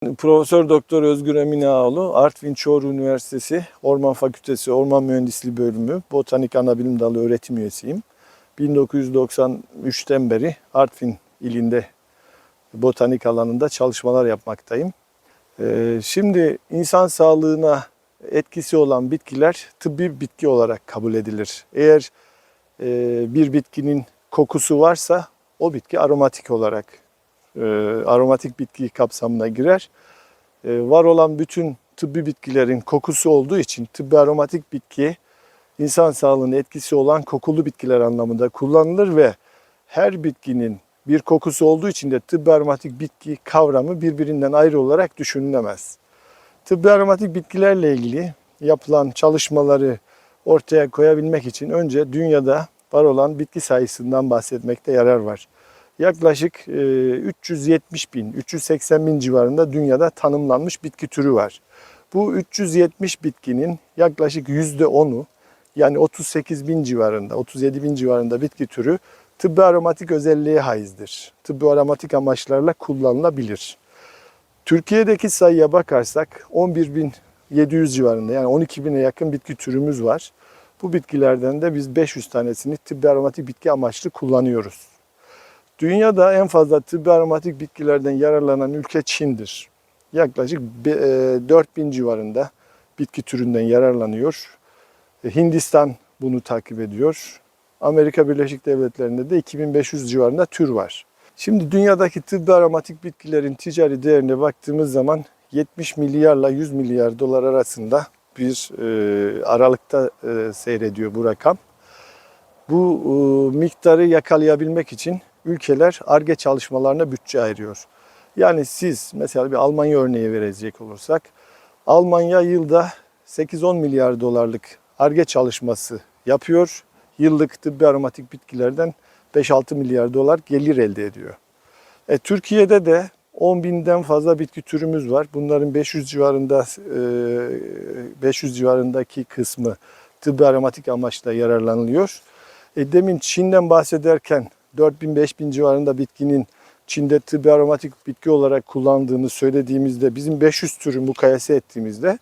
Profesör Doktor Özgür Emin Ağaoğlu, Artvin Çorlu Üniversitesi Orman Fakültesi Orman Mühendisliği Bölümü Botanik Anabilim Dalı öğretim üyesiyim. 1993'ten beri Artvin ilinde botanik alanında çalışmalar yapmaktayım. Ee, Şimdi insan sağlığına etkisi olan bitkiler tıbbi bitki olarak kabul edilir. Eğer e, bir bitkinin kokusu varsa o bitki aromatik olarak e, aromatik bitki kapsamına girer. E, var olan bütün tıbbi bitkilerin kokusu olduğu için tıbbi aromatik bitki insan sağlığına etkisi olan kokulu bitkiler anlamında kullanılır ve her bitkinin bir kokusu olduğu için de tıbbi aromatik bitki kavramı birbirinden ayrı olarak düşünülemez. Tıbbi aromatik bitkilerle ilgili yapılan çalışmaları ortaya koyabilmek için önce dünyada var olan bitki sayısından bahsetmekte yarar var. Yaklaşık e, 370 bin, 380 bin civarında dünyada tanımlanmış bitki türü var. Bu 370 bitkinin yaklaşık %10'u yani 38 bin civarında, 37 bin civarında bitki türü tıbbi aromatik özelliğe haizdir. Tıbbi aromatik amaçlarla kullanılabilir. Türkiye'deki sayıya bakarsak 11.700 civarında yani 12 bine yakın bitki türümüz var. Bu bitkilerden de biz 500 tanesini tıbbi aromatik bitki amaçlı kullanıyoruz. Dünyada en fazla tıbbi aromatik bitkilerden yararlanan ülke Çin'dir. Yaklaşık be- e, 4000 civarında bitki türünden yararlanıyor. E, Hindistan bunu takip ediyor. Amerika Birleşik Devletleri'nde de 2500 civarında tür var. Şimdi dünyadaki tıbbi aromatik bitkilerin ticari değerine baktığımız zaman 70 milyarla 100 milyar dolar arasında bir e, aralıkta e, seyrediyor bu rakam. Bu e, miktarı yakalayabilmek için ülkeler ARGE çalışmalarına bütçe ayırıyor. Yani siz mesela bir Almanya örneği verecek olursak Almanya yılda 8-10 milyar dolarlık ARGE çalışması yapıyor. Yıllık tıbbi aromatik bitkilerden 5-6 milyar dolar gelir elde ediyor. E, Türkiye'de de 10 binden fazla bitki türümüz var. Bunların 500 civarında e, 500 civarındaki kısmı tıbbi aromatik amaçla yararlanılıyor. E, demin Çin'den bahsederken 4000-5000 civarında bitkinin Çin'de tıbbi aromatik bitki olarak kullandığını söylediğimizde bizim 500 türü mukayese ettiğimizde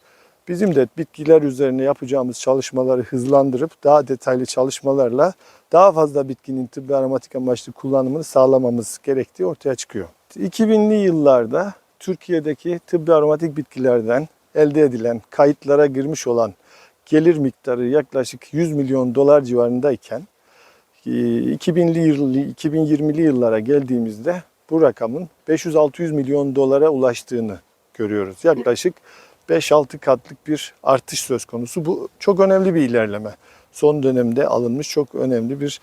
bizim de bitkiler üzerine yapacağımız çalışmaları hızlandırıp daha detaylı çalışmalarla daha fazla bitkinin tıbbi aromatik amaçlı kullanımını sağlamamız gerektiği ortaya çıkıyor. 2000'li yıllarda Türkiye'deki tıbbi aromatik bitkilerden elde edilen kayıtlara girmiş olan gelir miktarı yaklaşık 100 milyon dolar civarındayken 2000'li yıl, 2020'li yıllara geldiğimizde bu rakamın 500-600 milyon dolara ulaştığını görüyoruz. Yaklaşık 5-6 katlık bir artış söz konusu. Bu çok önemli bir ilerleme. Son dönemde alınmış çok önemli bir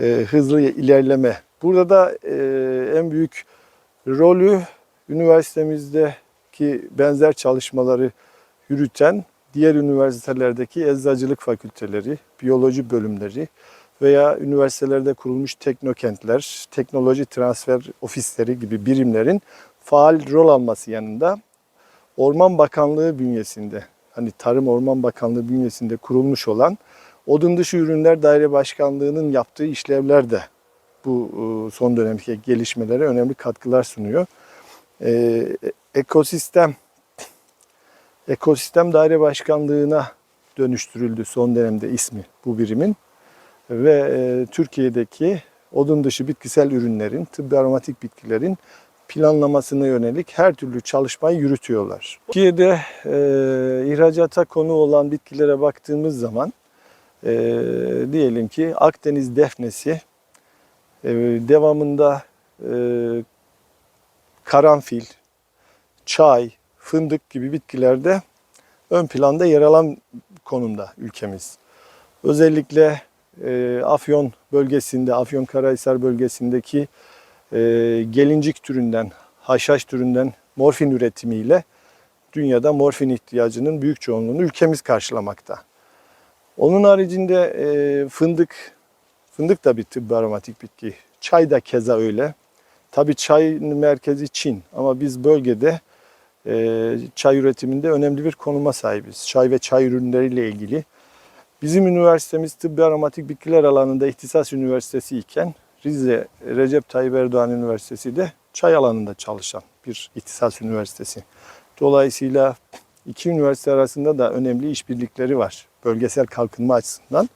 e, hızlı ilerleme. Burada da e, en büyük rolü üniversitemizdeki benzer çalışmaları yürüten diğer üniversitelerdeki eczacılık fakülteleri, biyoloji bölümleri veya üniversitelerde kurulmuş teknokentler, teknoloji transfer ofisleri gibi birimlerin faal rol alması yanında Orman Bakanlığı bünyesinde, hani Tarım Orman Bakanlığı bünyesinde kurulmuş olan Odun Dışı Ürünler Daire Başkanlığı'nın yaptığı işlevler de bu e, son dönemdeki gelişmelere önemli katkılar sunuyor. Ee, ekosistem Ekosistem Daire Başkanlığı'na dönüştürüldü son dönemde ismi bu birimin ve e, Türkiye'deki odun dışı bitkisel ürünlerin, tıbbi aromatik bitkilerin planlamasına yönelik her türlü çalışmayı yürütüyorlar. Türkiye'de e, ihracata konu olan bitkilere baktığımız zaman e, diyelim ki Akdeniz defnesi, e, devamında e, karanfil, çay, fındık gibi bitkilerde ön planda yer alan konumda ülkemiz. Özellikle e, Afyon bölgesinde, Afyon Karahisar bölgesindeki e, gelincik türünden, haşhaş türünden morfin üretimiyle dünyada morfin ihtiyacının büyük çoğunluğunu ülkemiz karşılamakta. Onun haricinde e, fındık, fındık da bir tıbbi aromatik bitki. Çay da keza öyle. Tabii çayın merkezi Çin ama biz bölgede e, çay üretiminde önemli bir konuma sahibiz. Çay ve çay ürünleriyle ilgili. Bizim üniversitemiz tıbbi aromatik bitkiler alanında ihtisas üniversitesi iken Rize Recep Tayyip Erdoğan Üniversitesi de çay alanında çalışan bir ihtisas üniversitesi. Dolayısıyla iki üniversite arasında da önemli işbirlikleri var bölgesel kalkınma açısından.